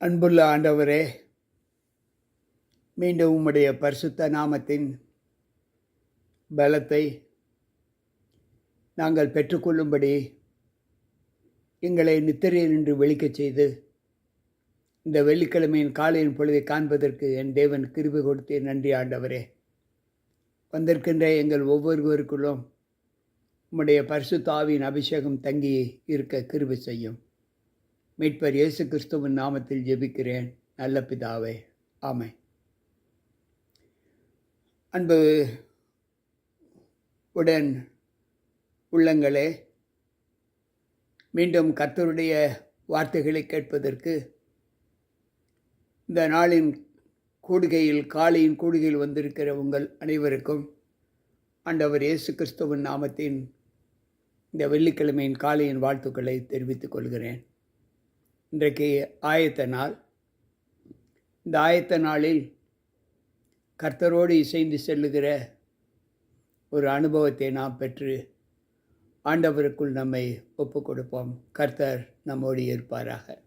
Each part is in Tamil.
அன்புள்ள ஆண்டவரே மீண்டும் உம்முடைய பரிசுத்த நாமத்தின் பலத்தை நாங்கள் பெற்றுக்கொள்ளும்படி எங்களை நித்திரையில் நின்று வெளிக்கச் செய்து இந்த வெள்ளிக்கிழமையின் காலையின் பொழுதை காண்பதற்கு என் தேவன் கிருபி கொடுத்து நன்றி ஆண்டவரே. வந்திருக்கின்ற எங்கள் ஒவ்வொருவருக்குள்ளும் உம்முடைய பரிசுத்தாவின் அபிஷேகம் தங்கி இருக்க கிருபி செய்யும். மீட்பர் இயேசு கிறிஸ்துவின் நாமத்தில் ஜெபிக்கிறேன். நல்ல பிதாவே ஆமை அன்பு உடன் உள்ளங்களே மீண்டும் கர்த்தருடைய வார்த்தைகளை கேட்பதற்கு இந்த நாளின் கூடுகையில் காலையின் கூடுகையில் வந்திருக்கிற உங்கள் அனைவருக்கும் ஆண்டவர் இயேசு கிறிஸ்துவின் நாமத்தின் இந்த வெள்ளிக்கிழமையின் காலையின் வாழ்த்துக்களை தெரிவித்துக் கொள்கிறேன். இன்றைக்கு ஆயத்த நாள். இந்த ஆயத்த நாளில் கர்த்தரோடு இசைந்து செல்லுகிற ஒரு அனுபவத்தை நாம் பெற்று ஆண்டவருக்குள் நம்மை ஒப்பு கொடுப்போம் கர்த்தர் நம்மோடு இருப்பாராக.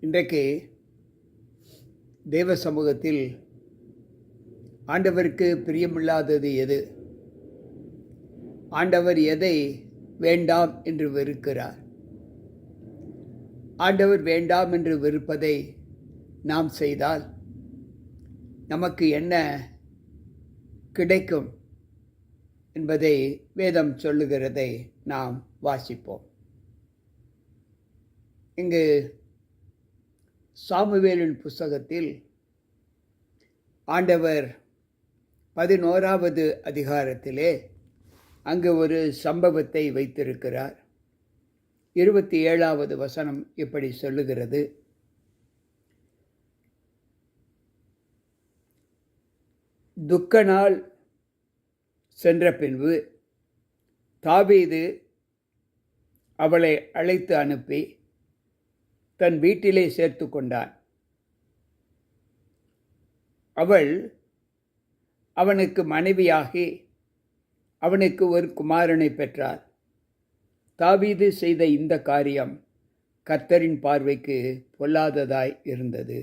இன்றைக்கு தேவ சமூகத்தில் ஆண்டவருக்கு பிரியமில்லாதது எது? ஆண்டவர் எதை வேண்டாம் என்று வெறுக்கிறார். ஆண்டவர் வேண்டாம் என்று வெறுப்பதை நாம் செய்தால் நமக்கு என்ன கிடைக்கும் என்பதை வேதம் சொல்லுகிறதை நாம் வாசிப்போம். இங்கு சாமுவேலின் புஸ்தகத்தில் ஆண்டவர் பதினோராவது அதிகாரத்திலே அங்கு ஒரு சம்பவத்தை வைத்திருக்கிறார். இருபத்தி ஏழாவது வசனம் இப்படி சொல்லுகிறது. துக்க நாள் சென்ற பின்பு தாவீது அவளை அழைத்து அனுப்பி தன் வீட்டிலே சேர்த்து கொண்டான். அவள் அவனுக்கு மனைவியாகி அவனுக்கு ஒரு குமாரனை பெற்றார். தாவீது செய்த இந்த காரியம் கர்த்தரின் பார்வைக்கு பொல்லாததாய் இருந்தது.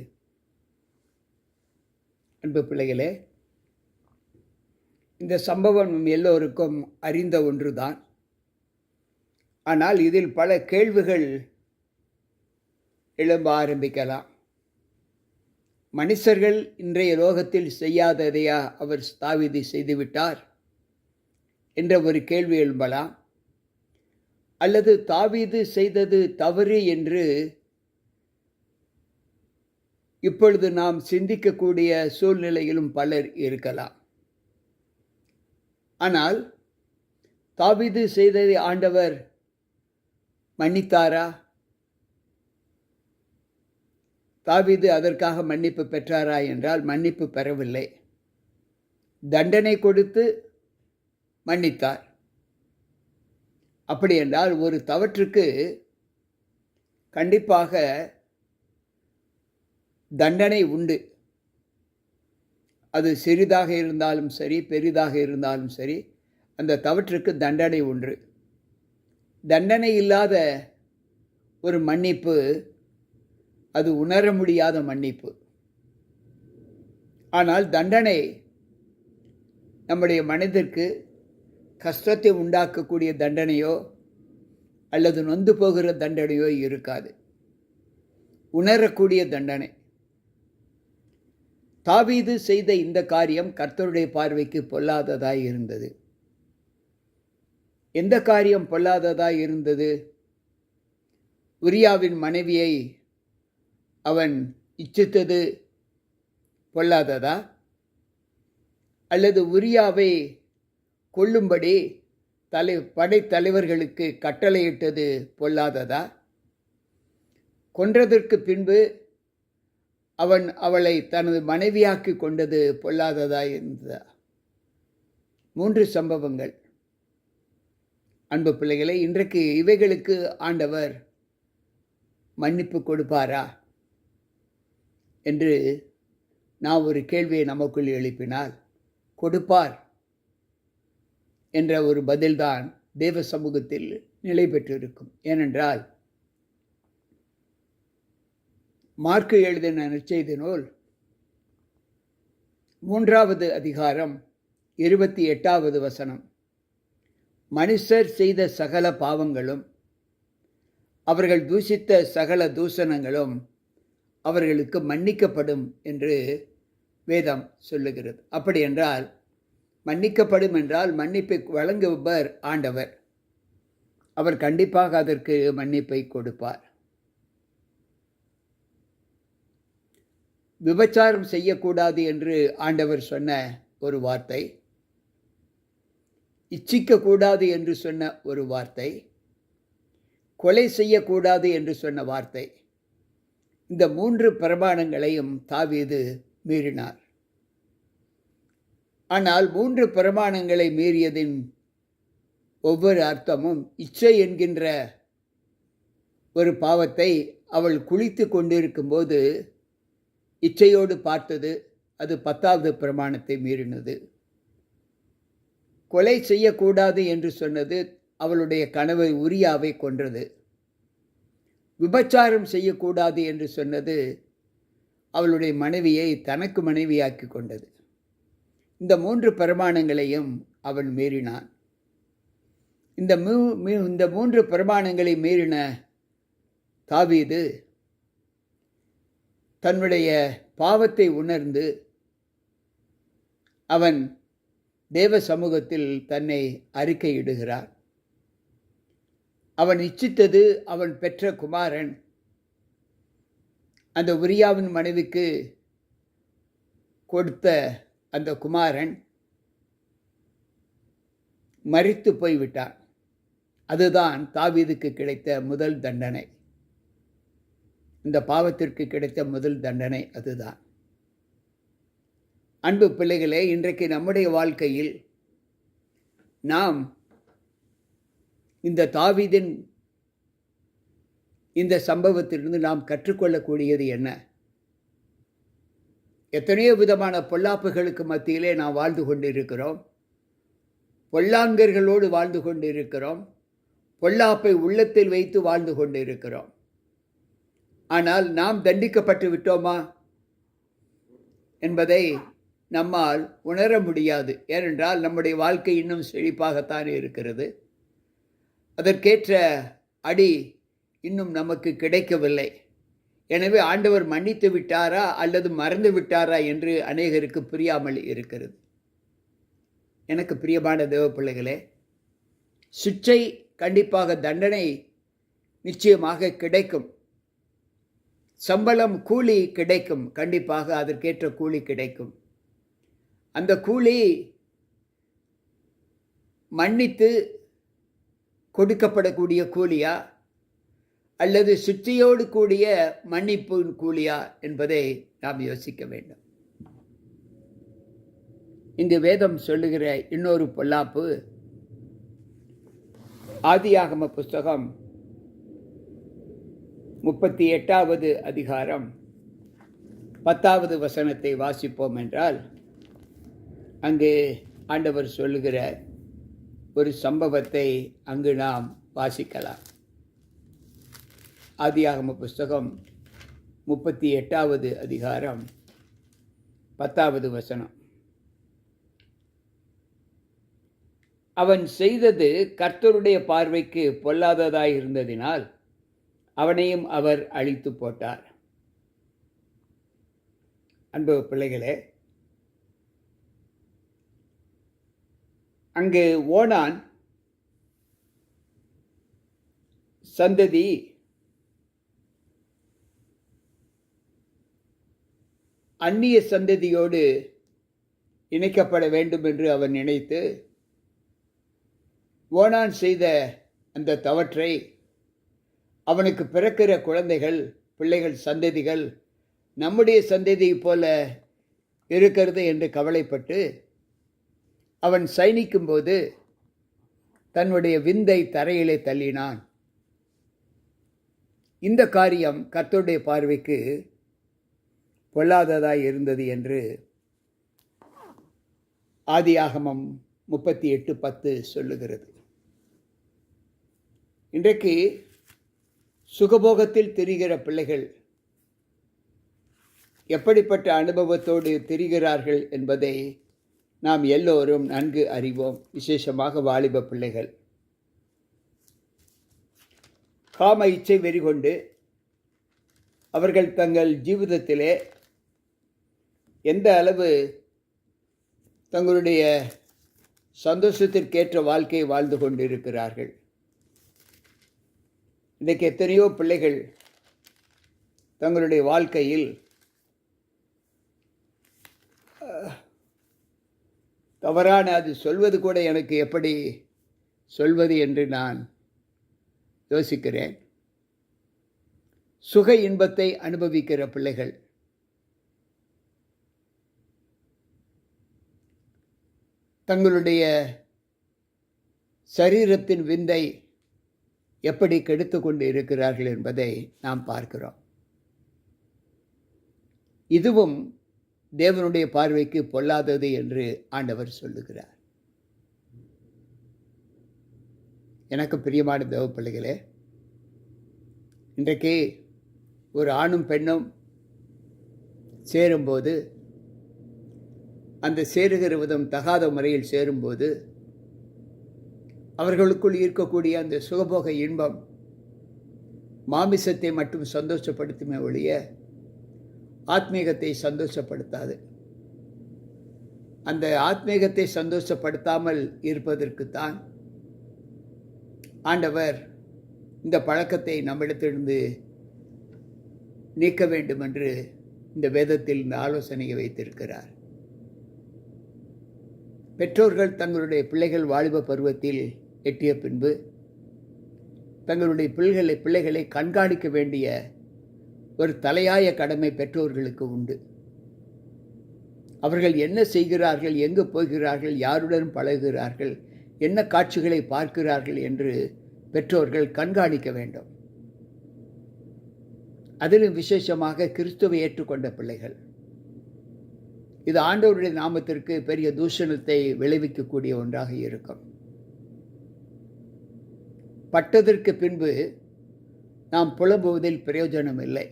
அன்பு பிள்ளைகளே இந்த சம்பவம் எல்லோருக்கும் அறிந்த ஒன்றுதான். ஆனால் இதில் பல கேள்விகள் எழும்ப ஆரம்பிக்கலாம். மனுஷர்கள் இன்றைய லோகத்தில் செய்யாததையா அவர் தாவிதி செய்துவிட்டார்? என்ற ஒரு கேள்வி எழும்பலாம். அல்லது தாவீது செய்தது தவறு என்று இப்பொழுது நாம் சிந்திக்கக்கூடிய சூழ்நிலையிலும் பலர் இருக்கலாம். ஆனால் தாவிது செய்ததை ஆண்டவர் மன்னித்தாரா? தாவிது அதற்காக மன்னிப்பு பெற்றாரா என்றால் மன்னிப்பு பெறவில்லை. தண்டனை கொடுத்து மன்னித்தார். அப்படி என்றால் ஒரு தவற்றுக்கு கண்டிப்பாக தண்டனை உண்டு. அது சிறிதாக இருந்தாலும் சரி பெரிதாக இருந்தாலும் சரி அந்த தவற்றுக்கு தண்டனை ஒன்று தண்டனை இல்லாத ஒரு மன்னிப்பு அது உணர முடியாத மன்னிப்பு. ஆனால் தண்டனை நம்முடைய மனதிற்கு கஷ்டத்தை உண்டாக்கக்கூடிய தண்டனையோ அல்லது நொந்து போகிற தண்டனையோ இருக்காது. உணரக்கூடிய தண்டனை. தாவீது செய்த இந்த காரியம் கர்த்தருடைய பார்வைக்கு பொல்லாததாய் இருந்தது. எந்த காரியம் பொல்லாததாய் இருந்தது? உரியாவின் மனைவியை அவன் இச்சித்தது பொல்லாததா? அல்லது உரியாவை கொள்ளும்படி தலை படைத்தலைவர்களுக்கு கட்டளையிட்டது பொல்லாததா? கொன்றதற்கு பின்பு அவன் அவளை தனது மனைவியாக்கி கொண்டது பொல்லாததா இருந்ததா மூன்று சம்பவங்கள். அன்பு பிள்ளைகளை இன்றைக்கு இவைகளுக்கு ஆண்டவர் மன்னிப்பு கொடுப்பாரா என்று நான் ஒரு கேள்வியை நமக்குள் எழுப்பினால் கொடுப்பார். என்ற ஒரு பதில்தான் தேவ சமூகத்தில் நிலை பெற்றிருக்கும். ஏனென்றால் மார்க்கு எழுதின நிச்சயத நூல் மூன்றாவது அதிகாரம் இருபத்தி எட்டாவது வசனம். மனுஷர் செய்த சகல பாவங்களும் அவர்கள் தூஷித்த சகல தூஷணங்களும் அவர்களுக்கு மன்னிக்கப்படும் என்று வேதம் சொல்லுகிறது. அப்படி என்றால் மன்னிக்கப்படும் என்றால் மன்னிப்பை வழங்குபவர் ஆண்டவர். அவர் கண்டிப்பாக அதற்கு மன்னிப்பை கொடுப்பார். விபச்சாரம் செய்யக்கூடாது என்று ஆண்டவர் சொன்ன ஒரு வார்த்தை. இச்சிக்கக்கூடாது என்று சொன்ன ஒரு வார்த்தை. கொலை செய்யக்கூடாது என்று சொன்ன வார்த்தை. இந்த மூன்று பிரமாணங்களையும் தாவீது மீறினார். ஆனால் மூன்று பிரமாணங்களை மீறியதின் ஒவ்வொரு அர்த்தமும் இச்சை என்கின்ற ஒரு பாவத்தை அவள் குளித்து கொண்டிருக்கும்போது இச்சையோடு பார்த்தது. அது பத்தாவது பிரமாணத்தை மீறினது. கொலை செய்யக்கூடாது என்று சொன்னது அவளுடைய கனவை உரியாவை கொன்றது. விபச்சாரம் செய்யக்கூடாது என்று சொன்னது அவளுடைய மனைவியை தனக்கு மனைவியாக்கி கொண்டது. இந்த மூன்று பிரமாணங்களையும் அவன் மீறினான். இந்த மூ இந்த மூன்று பிரமாணங்களை மீறின தாவீது தன்னுடைய பாவத்தை உணர்ந்து அவன் தேவ சமூகத்தில் தன்னை அறிக்கையிடுகிறார் அவன் இச்சித்தது அவன் பெற்ற குமாரன். அந்த உரியாவின் மனைவிக்கு கொடுத்த அந்த குமாரன் மறித்து போய்விட்டான். அதுதான் தாவீதுக்கு கிடைத்த முதல் தண்டனை. இந்த பாவத்திற்கு கிடைத்த முதல் தண்டனை அதுதான். அன்பு பிள்ளைகளே இன்றைக்கு நம்முடைய வாழ்க்கையில் நாம் இந்த தாவீதின் இந்த சம்பவத்திலிருந்து நாம் கற்றுக்கொள்ளக்கூடியது என்ன? எத்தனையோ விதமான பொல்லாப்புகளுக்கு மத்தியிலே நாம் வாழ்ந்து கொண்டிருக்கிறோம். பொல்லாங்கர்களோடு வாழ்ந்து கொண்டிருக்கிறோம். பொல்லாப்பை உள்ளத்தில் வைத்து வாழ்ந்து கொண்டிருக்கிறோம். ஆனால் நாம் தண்டிக்கப்பட்டு விட்டோமா? என்பதை நம்மால் உணர முடியாது. ஏனென்றால் நம்முடைய வாழ்க்கை இன்னும் செழிப்பாகத்தான் இருக்கிறது. அதற்கேற்ற அடி இன்னும் நமக்கு கிடைக்கவில்லை. எனவே ஆண்டவர் மன்னித்து விட்டாரா அல்லது மறந்து விட்டாரா என்று அநேகருக்கு புரியாமல் இருக்கிறது. எனக்கு பிரியமான தேவ பிள்ளைகளே கண்டிப்பாக தண்டனை நிச்சயமாக கிடைக்கும். சம்பளம் கூலி கிடைக்கும். கண்டிப்பாக அதற்கேற்ற கூலி கிடைக்கும். அந்த கூலி மன்னித்து கொடுக்கப்படக்கூடிய கூலியாக அல்லது சுற்றியோடு கூடிய மன்னிப்பு கூலியா என்பதை நாம் யோசிக்க வேண்டும். இங்கு வேதம் சொல்லுகிற இன்னொரு பொல்லாப்பு ஆதியாகம புஸ்தகம் முப்பத்தி எட்டாவது அதிகாரம் பத்தாவது வசனத்தை வாசிப்போம் என்றால் அங்கு ஆண்டவர் சொல்லுகிற ஒரு சம்பவத்தை அங்கு நாம் வாசிக்கலாம். ஆதியாகம புஸ்தகம் முப்பத்தி எட்டாவது அதிகாரம் பத்தாவது வசனம். அவன் செய்தது கர்த்தருடைய பார்வைக்கு பொல்லாததாய் இருந்ததினால் அவனையும் அவர் அழித்து போட்டார். அன்பு பிள்ளைகளே அங்கு ஓனான் சந்ததி அந்நிய சந்ததியோடு இணைக்கப்பட வேண்டும் என்று அவன் நினைத்து ஓனான் செய்த அந்த தவற்றை அவனுக்கு பிறக்கிற குழந்தைகள் பிள்ளைகள் சந்ததிகள் நம்முடைய சந்ததி போல இருக்கிறது என்று கவலைப்பட்டு அவன் சைனிக்கும்போது தன்னுடைய விந்தை தரையிலே தள்ளினான். இந்த காரியம் கர்த்தருடைய பார்வைக்கு பொல்லாததாய் இருந்தது என்று ஆதியாகமம் முப்பத்தி எட்டு பத்து சொல்லுகிறது. இன்றைக்கு சுகபோகத்தில் தெரிகிற பிள்ளைகள் எப்படிப்பட்ட அனுபவத்தோடு திரிகிறார்கள் என்பதை நாம் எல்லோரும் நன்கு அறிவோம். விசேஷமாக வாலிப பிள்ளைகள். காம இச்சை வெறிகொண்டு அவர்கள் தங்கள் ஜீவிதத்திலே எந்த அளவு தங்களுடைய சந்தோஷத்திற்கேற்ற வாழ்க்கையை வாழ்ந்து கொண்டிருக்கிறார்கள்? இன்றைக்கு எத்தனையோ பிள்ளைகள் தங்களுடைய வாழ்க்கையில் தவறான அது சொல்வது கூட எனக்கு எப்படி சொல்வது என்று நான் யோசிக்கிறேன். சுக இன்பத்தை அனுபவிக்கிற பிள்ளைகள் தங்களுடைய சரீரத்தின் விந்தை எப்படி கெடுத்து கொண்டு இருக்கிறார்கள் என்பதை நாம் பார்க்கிறோம். இதுவும் தேவனுடைய பார்வைக்கு பொல்லாதது என்று ஆண்டவர் சொல்லுகிறார். எனக்கு பிரியமான தேவ பிள்ளைகளே இன்றைக்கு ஒரு ஆணும் பெண்ணும் சேரும்போது அந்த சேருகிற விதம் தகாத முறையில் சேரும்போது அவர்களுக்குள் இருக்கக்கூடிய அந்த சுகபோக இன்பம் மாமிசத்தை மட்டும் சந்தோஷப்படுத்துமே ஒழிய ஆத்மீகத்தை சந்தோஷப்படுத்தாது. அந்த ஆத்மீகத்தை சந்தோஷப்படுத்தாமல் இருப்பதற்குத்தான் ஆண்டவர் இந்த பழக்கத்தை நம்மிடத்திலிருந்து நீக்க வேண்டும் என்று இந்த வேதத்தில் இந்த ஆலோசனையை வைத்திருக்கிறார். பெற்றோர்கள் தங்களுடைய பிள்ளைகள் வாலிப பருவத்தில் எட்டிய பின்பு தங்களுடைய பிள்ளைகளை பிள்ளைகளை கண்காணிக்க வேண்டிய ஒரு தலையாய கடமை பெற்றோர்களுக்கு உண்டு. அவர்கள் என்ன செய்கிறார்கள் எங்கு போகிறார்கள் யாருடன் பழகுகிறார்கள் என்ன காட்சிகளை பார்க்கிறார்கள் என்று பெற்றோர்கள் கண்காணிக்க வேண்டும். அதிலும் விசேஷமாக கிறிஸ்துவை ஏற்றுக்கொண்ட பிள்ளைகள். இது ஆண்டவருடைய நாமத்திற்கு பெரிய தூஷணத்தை விளைவிக்கக்கூடிய ஒன்றாக இருக்கும். பட்டதற்கு பின்பு நாம் புலம்புவதில் பிரயோஜனம் இல்லை.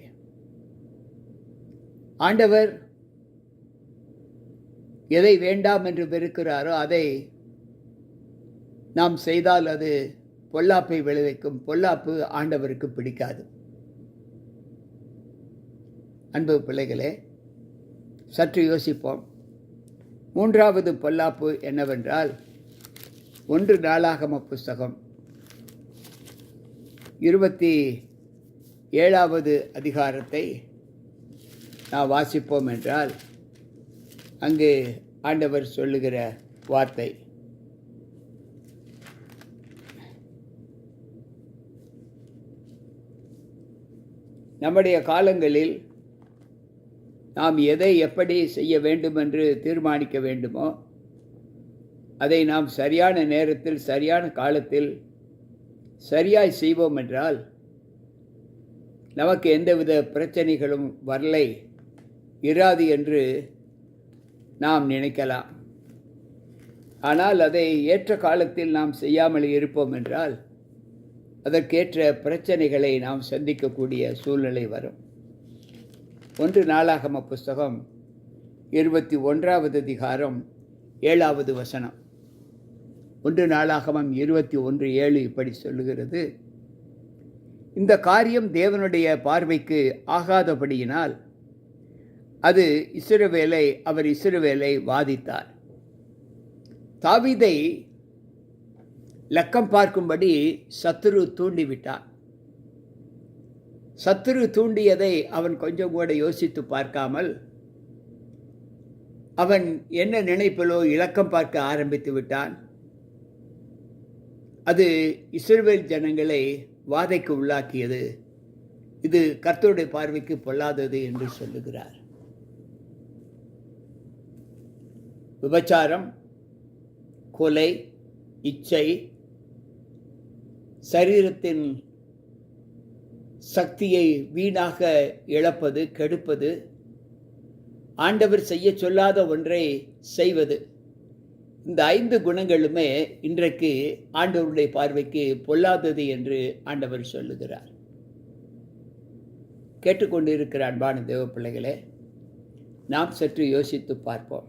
ஆண்டவர் எதை வேண்டாம் என்று வெறுக்கிறாரோ அதை நாம் செய்தால் அது பொல்லாப்பை விளைவிக்கும். பொல்லாப்பு ஆண்டவருக்கு பிடிக்காது. அன்பு பிள்ளைகளே சற்று யோசிப்போம். மூன்றாவது பொல்லாப்பு என்னவென்றால் ஒன்று நாளாகம புஸ்தகம். இருபத்தி ஏழாவது அதிகாரத்தை நான் வாசிப்போம் என்றால் அங்கு ஆண்டவர் சொல்லுகிற வார்த்தை. நம்முடைய காலங்களில் நாம் எதை எப்படி செய்ய வேண்டும் என்று தீர்மானிக்க வேண்டுமோ அதை நாம் சரியான நேரத்தில் சரியான காலத்தில் சரியாய் செய்வோம் என்றால் நமக்கு எந்தவித பிரச்சனைகளும் வரலை இராது என்று நாம் நினைக்கலாம். ஆனால் அதை ஏற்ற காலத்தில் நாம் செய்யாமல் இருப்போம் என்றால் அதற்கேற்ற பிரச்சனைகளை நாம் சந்திக்கக்கூடிய சூழ்நிலை வரும். ஒன்று நாளாகம புஸ்தகம் இருபத்தி ஒன்றாவது அதிகாரம் ஏழாவது வசனம். ஒன்று நாளாகமம் இருபத்தி ஒன்று ஏழு இப்படி சொல்லுகிறது. இந்த காரியம் தேவனுடைய பார்வைக்கு ஆகாதபடியினால் அது இசுரவேலை அவர் இசுரவேலை வாதித்தார். தாவிதை லக்கம் பார்க்கும்படி சத்துரு தூண்டிவிட்டார் சத்துரு தூண்டியதை அவன் கொஞ்சம் கூட யோசித்து பார்க்காமல் அவன் என்ன நினைப்பிலோ இலக்கம் பார்க்க ஆரம்பித்து விட்டான். அது இஸ்ரேல் ஜனங்களை வாதைக்கு உள்ளாக்கியது. இது கர்த்தருடைய பார்வைக்கு பொல்லாதது என்று சொல்லுகிறார். விபச்சாரம் கொலை இச்சை சரீரத்தின் சக்தியை வீணாக இழப்பது கெடுப்பது ஆண்டவர் செய்ய சொல்லாத ஒன்றை செய்வது. இந்த ஐந்து குணங்களுமே இன்றைக்கு ஆண்டவருடைய பார்வைக்கு பொல்லாதது என்று ஆண்டவர் சொல்லுகிறார். கேட்டுக்கொண்டிருக்கிற அன்பான தேவ பிள்ளைகளே நாம் சற்று யோசித்து பார்ப்போம்.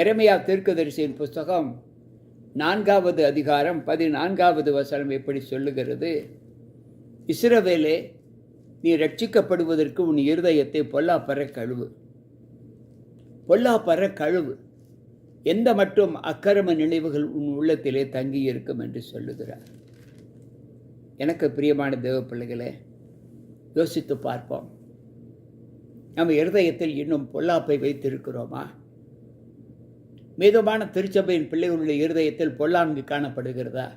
எரமையா தீர்க்கதரிசியின் புஸ்தகம் நான்காவது அதிகாரம் பதினான்காவது வசனம் எப்படி சொல்லுகிறது? இஸ்ரவேலே நீ ரட்சிக்கப்படுவதற்கு உன் இருதயத்தை பொல்லாப்பற கழுவு. பொல்லாப்பற கழுவு. எந்த மட்டும் அக்கிரம நினைவுகள் உன் உள்ளத்திலே தங்கி இருக்கும் என்று சொல்லுகிறார். எனக்கு பிரியமான தேவ பிள்ளைகளே யோசித்து பார்ப்போம். நம்ம இருதயத்தில் இன்னும் பொல்லாப்பை வைத்திருக்கிறோமா? மீதமான திருச்சபையின் பிள்ளைகளுடைய இருதயத்தில் பொல்லாங்கு காணப்படுகிறதா?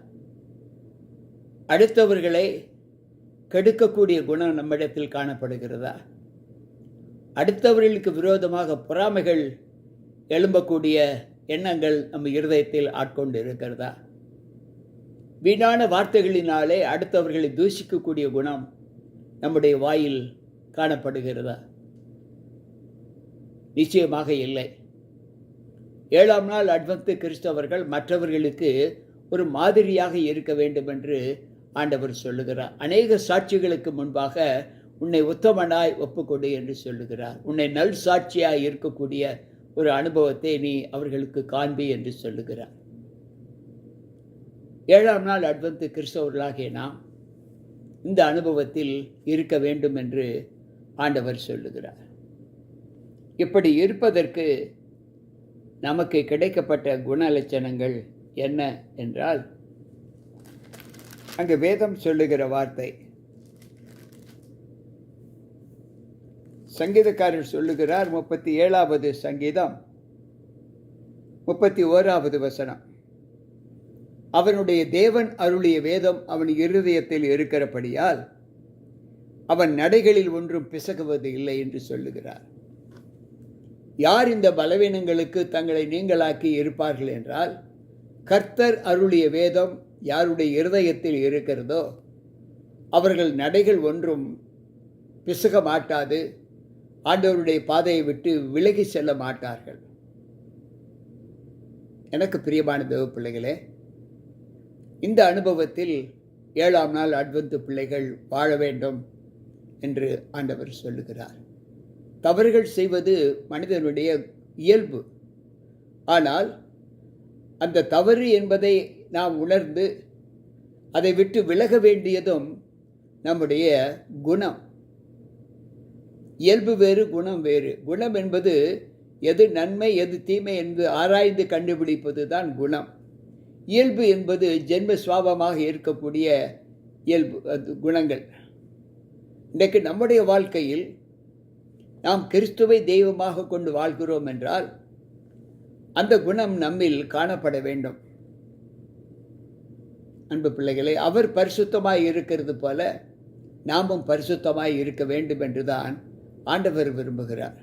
அடுத்தவர்களை கெடுக்கக்கூடிய குணம் நம்மிடத்தில் காணப்படுகிறதா? அடுத்தவர்களுக்கு விரோதமாக பொறாமைகள் எழும்பக்கூடிய எண்ணங்கள் நம்ம இருதயத்தில் ஆட்கொண்டு இருக்கிறதா வீணான வார்த்தைகளினாலே அடுத்தவர்களை தூஷிக்கக்கூடிய குணம் நம்முடைய வாயில் காணப்படுகிறதா? நிச்சயமாக இல்லை. ஏழாம் நாள் அட்வந்து கிறிஸ்தவர்கள் மற்றவர்களுக்கு ஒரு மாதிரியாக இருக்க வேண்டும் என்று ஆண்டவர் சொல்லுகிறார். அநேக சாட்சிகளுக்கு முன்பாக உன்னை உத்தமனாய் ஒப்புக்கொடு என்று சொல்லுகிறார். உன்னை நல் சாட்சியாய் இருக்கக்கூடிய ஒரு அனுபவத்தை நீ அவர்களுக்கு காண்பி என்று சொல்லுகிறார். ஏழாம் நாள் அட்வந்து கிறிஸ்தவர்களாகிய நாம் இந்த அனுபவத்தில் இருக்க வேண்டும் என்று ஆண்டவர் சொல்லுகிறார். இப்படி இருப்பதற்கு நமக்கு கிடைக்கப்பட்ட குணலட்சணங்கள் என்ன என்றால் அங்கு வேதம் சொல்லுகிற வார்த்தை. சங்கீதக்காரர் சொல்லுகிறார் முப்பத்தி ஏழாவது சங்கீதம் முப்பத்தி ஓராவது வசனம். அவனுடைய தேவன் அருளிய வேதம் அவன் இருதயத்தில் இருக்கிறபடியால் அவன் நடைகளில் ஒன்றும் பிசகுவது இல்லை என்று சொல்லுகிறார். யார் இந்த பலவீனங்களுக்கு தங்களை நீங்களாக்கி இருப்பார்கள் என்றால் கர்த்தர் அருளிய வேதம் யாருடைய இருதயத்தில் இருக்கிறதோ அவர்கள் நடைகள் ஒன்றும் பிசுக மாட்டாது ஆண்டவருடைய பாதையை விட்டு விலகி செல்ல மாட்டார்கள். எனக்கு பிரியமான தேவ பிள்ளைகளே இந்த அனுபவத்தில் ஏழாம் நாள் அட்வந்து பிள்ளைகள் வாழ வேண்டும் என்று ஆண்டவர் சொல்லுகிறார். தவறுகள் செய்வது மனிதனுடைய இயல்பு. ஆனால் அந்த தவறு என்பதை நாம் உணர்ந்து அதை விட்டு விலக வேண்டியதும் நம்முடைய குணம். இயல்பு வேறு குணம் வேறு. குணம் என்பது எது நன்மை எது தீமை என்று ஆராய்ந்து கண்டுபிடிப்பது தான் குணம். இயல்பு என்பது ஜென்ம சுவாபமாக இருக்கக்கூடிய இயல்பு அது குணங்கள். இன்றைக்கு நம்முடைய வாழ்க்கையில் நாம் கிறிஸ்துவை தெய்வமாக கொண்டு வாழ்கிறோம் என்றால் அந்த குணம் நம்மில் காணப்பட வேண்டும். அன்பு பிள்ளைகளை அவர் பரிசுத்தமாய் இருக்கிறது போல நாமும் பரிசுத்தமாய் இருக்க வேண்டும் என்றுதான் ஆண்டவர் விரும்புகிறார்.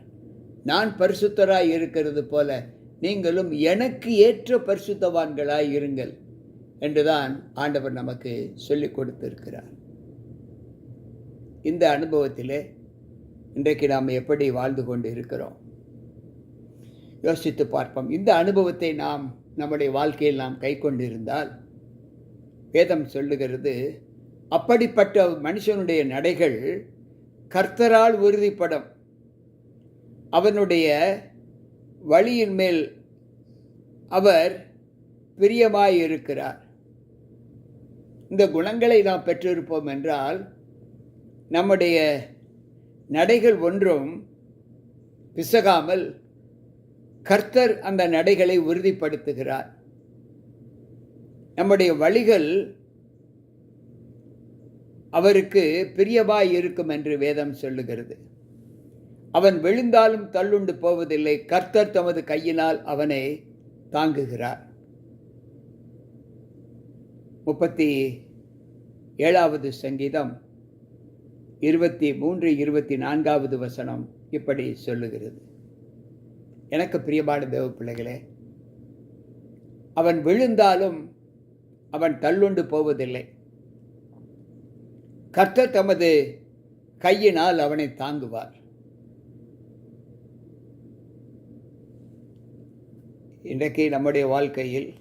நான் பரிசுத்தராய் இருக்கிறது போல நீங்களும் எனக்கு ஏற்ற பரிசுத்தவான்களாய் இருங்கள் என்றுதான் ஆண்டவர் நமக்கு சொல்லிக் கொடுத்திருக்கிறார். இந்த அனுபவத்திலே இன்றைக்கு நாம் எப்படி வாழ்ந்து கொண்டு இருக்கிறோம் யோசித்து பார்ப்போம். இந்த அனுபவத்தை நாம் நம்முடைய வாழ்க்கையில் நாம் கை கொண்டிருந்தால் வேதம் சொல்லுகிறது அப்படிப்பட்ட மனுஷனுடைய நடைகள் கர்த்தரால் உறுதிப்படும். அவனுடைய வழியின் மேல் அவர் பிரியமாயிருக்கிறார். இந்த குணங்களை நாம் பெற்றிருப்போம் என்றால் நம்முடைய நடைகள் ஒன்றும் பிசகாமல் கர்த்தர் அந்த நடைகளை உறுதிப்படுத்துகிறார். நம்முடைய வழிகள் அவருக்கு பிரியவாய் இருக்கும் என்று வேதம் சொல்லுகிறது. அவன் விழுந்தாலும் தள்ளுண்டு போவதில்லை. கர்த்தர் தமது கையினால் அவனை தாங்குகிறார். முப்பத்தி ஏழாவது சங்கீதம் இருபத்தி மூன்று இருபத்தி நான்காவது வசனம் இப்படி சொல்லுகிறது. எனக்கு பிரியமான தேவ பிள்ளைகளே அவன் விழுந்தாலும் அவன் தள்ளுண்டு போவதில்லை. கர்த்தர் தமது கையினால் அவனை தாங்குவார். இன்றைக்கு நம்முடைய வாழ்க்கையில்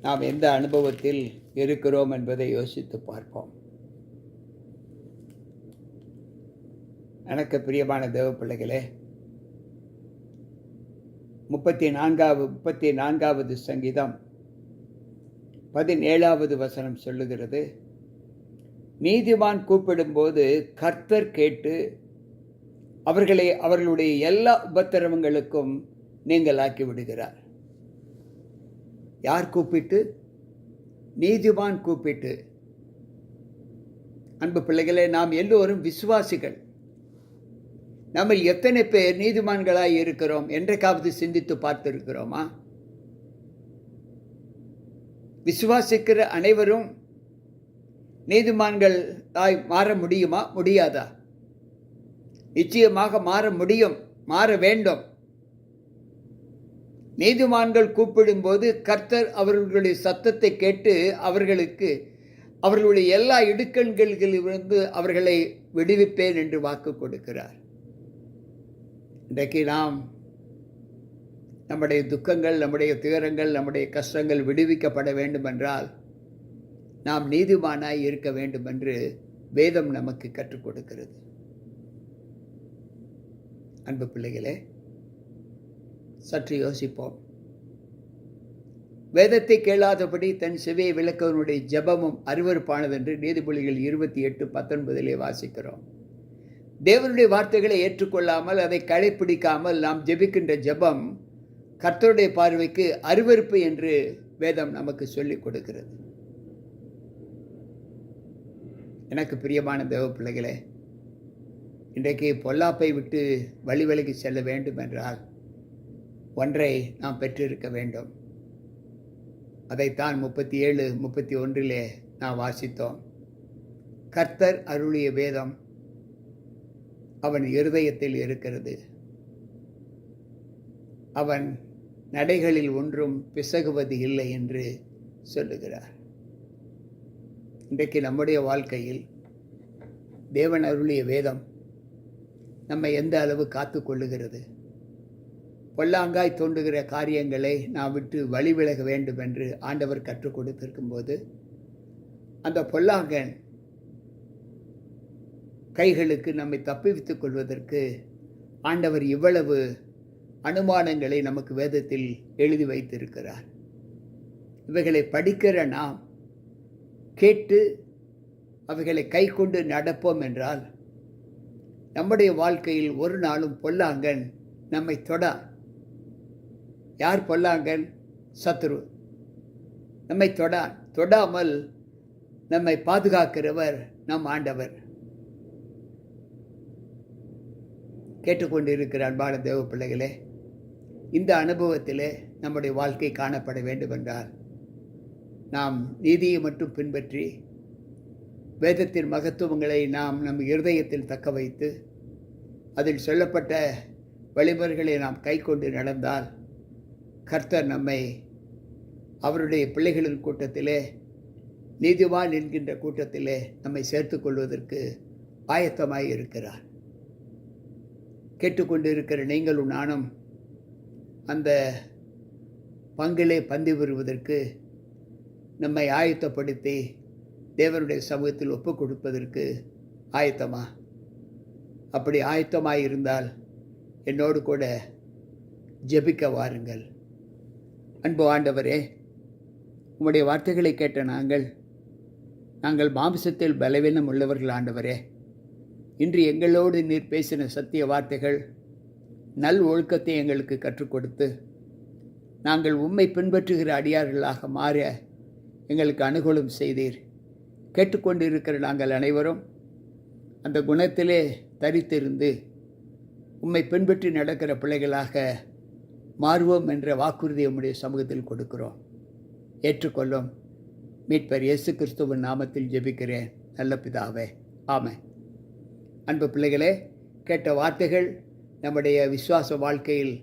நாம் எந்த அனுபவத்தில் இருக்கிறோம் என்பதை யோசித்து பார்ப்போம். எனக்கு பிரியமான தேவ பிள்ளைகளே முப்பத்தி நான்காவது முப்பத்தி நான்காவது சங்கீதம் பதினேழாவது வசனம் சொல்லுகிறது. நீதிமான் கூப்பிடும்போது கர்த்தர் கேட்டு அவர்களை அவர்களுடைய எல்லா உபத்திரவங்களுக்கும் நீங்களாக்கி விடுகிறார் யார் கூப்பிட்டு? நீதிமான் கூப்பிட்டு. அன்பு பிள்ளைகளே நாம் எல்லோரும் விசுவாசிகள். நம்ம எத்தனை பேர் நீதிமான்களாக இருக்கிறோம் என்றைக்காவது சிந்தித்து பார்த்திருக்கிறோமா? விசுவாசிக்கிற அனைவரும் நீதிமான்கள் ஆய் மாற முடியுமா? முடியாதா? நிச்சயமாக மாற முடியும் மாற வேண்டும். நீதிமான்கள் கூப்பிடும்போது கர்த்தர் அவர்களுடைய சத்தத்தை கேட்டு அவர்களுக்கு அவர்களுடைய எல்லா இடுக்கண்களிலிருந்து அவர்களை விடுவிப்பேன் என்று வாக்கு கொடுக்கிறார். இன்றைக்கு நாம் நம்முடைய துக்கங்கள் நம்முடைய துயரங்கள் நம்முடைய கஷ்டங்கள் விடுவிக்கப்பட வேண்டுமென்றால் நாம் நீதிமானாய் இருக்க வேண்டும் என்று வேதம் நமக்கு கற்றுக் கொடுக்கிறது. அன்பு பிள்ளைகளே சற்று யோசிப்போம். வேதத்தை கேளாதபடி தன் செவியை விளக்கவனுடைய ஜெபமும் அருவறுப்பானது என்று நீதிமொழிகள் இருபத்தி எட்டு பத்தொன்பதிலே வாசிக்கிறோம். தேவனுடைய வார்த்தைகளை ஏற்றுக்கொள்ளாமல் அதை கடைப்பிடிக்காமல் நாம் ஜெபிக்கின்ற ஜெபம் கர்த்தருடைய பார்வைக்கு அருவறுப்பு என்று வேதம் நமக்கு சொல்லிக் கொடுக்கிறது. எனக்கு பிரியமான தேவ பிள்ளைகளே இன்றைக்கு பொல்லாப்பை விட்டு வழிவழிக்கு செல்ல வேண்டும் என்றால் ஒன்றை நாம் பெற்றிருக்க வேண்டும். அதைத்தான் முப்பத்தி ஏழு முப்பத்தி ஒன்றிலே நாம் வாசித்தோம். கர்த்தர் அருளிய வேதம் அவன் இருதயத்தில் இருக்கிறது. அவன் நடைகளில் ஒன்றும் பிசகுவது இல்லை என்று சொல்லுகிறார். இன்றைக்கு நம்முடைய வாழ்க்கையில் தேவன் அருளிய வேதம் நம்மை எந்த அளவு காத்து கொள்ளுகிறது? பொல்லாங்காய் தோன்றுகிற காரியங்களை நாம் விட்டு வழி விலக வேண்டும் என்று ஆண்டவர் கற்றுக் கொடுத்திருக்கும் போது அந்த பொல்லாங்கன் கைகளுக்கு நம்மை தப்பிவித்துக் கொள்வதற்கு ஆண்டவர் இவ்வளவு அனுமானங்களை நமக்கு வேதத்தில் எழுதி வைத்திருக்கிறார். இவைகளை படிக்கிற நாம் கேட்டு அவைகளை கை கொண்டு நடப்போம் என்றால் நம்முடைய வாழ்க்கையில் ஒரு நாளும் பொல்லாங்கன் நம்மை தொடா. யார் பொல்லாங்கன் சத்ரு. நம்மை தொடா தொடாமல் நம்மை பாதுகாக்கிறவர் நம் ஆண்டவர். கேட்டுக்கொண்டிருக்கிற அன்பான தேவ பிள்ளைகளே இந்த அனுபவத்திலே நம்முடைய வாழ்க்கை காணப்பட வேண்டுமென்றால் நாம் நீதியை மட்டும் பின்பற்றி வேதத்தின் மகத்துவங்களை நாம் நம் இருதயத்தில் தக்க வைத்து அதில் சொல்லப்பட்ட வழிமுறைகளை நாம் கை கொண்டு நடந்தால் கர்த்தர் நம்மை அவருடைய பிள்ளைகளின் கூட்டத்திலே நீதிவான் என்கின்ற கூட்டத்திலே நம்மை சேர்த்து கொள்வதற்கு ஆயத்தமாய் இருக்கிறார் கேட்டுக்கொண்டு இருக்கிற நீங்களும் நானும் அந்த பங்கிலே பந்து பெறுவதற்கு நம்மை ஆயத்தப்படுத்தி தேவனுடைய சமூகத்தில் ஒப்புக் கொடுப்பதற்கு ஆயத்தமா? அப்படி ஆயத்தமாக இருந்தால் என்னோடு கூட ஜெபிக்க வாருங்கள். அன்பு ஆண்டவரே உம்முடைய வார்த்தைகளை கேட்ட நாங்கள் நாங்கள் மாம்சத்தில் பலவீனம் உள்ளவர்கள் ஆண்டவரே. இன்று எங்களோடு நீர் பேசின சத்திய வார்த்தைகள் நல் ஒழுக்கத்தை எங்களுக்கு கற்றுக் கொடுத்து நாங்கள் உண்மை பின்பற்றுகிற அடியார்களாக மாற எங்களுக்கு அனுகூலம் செய்தீர். கேட்டுக்கொண்டிருக்கிற நாங்கள் அனைவரும் அந்த குணத்திலே தரித்திருந்து உம்மை பின்பற்றி நடக்கிற பிள்ளைகளாக மாறுவோம் என்ற வாக்குறுதி உம்முடைய சமூகத்தில் கொடுக்கிறோம். ஏற்றுக்கொள்ளும். மீட்பர் இயேசு கிறிஸ்துவின் நாமத்தில் ஜெபிக்கிறேன். நல்ல பிதாவே. ஆமை அன்பு பிள்ளைகளே கேட்ட வார்த்தைகள் நம்முடைய விசுவாச வாழ்க்கையில்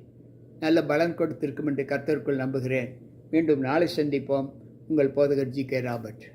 நல்ல பலன் கொடுத்திருக்கும் என்று கர்த்தருக்குள் நம்புகிறேன். மீண்டும் நாளை சந்திப்போம். உங்கள் போதகர் ஜி கே ராபர்ட்.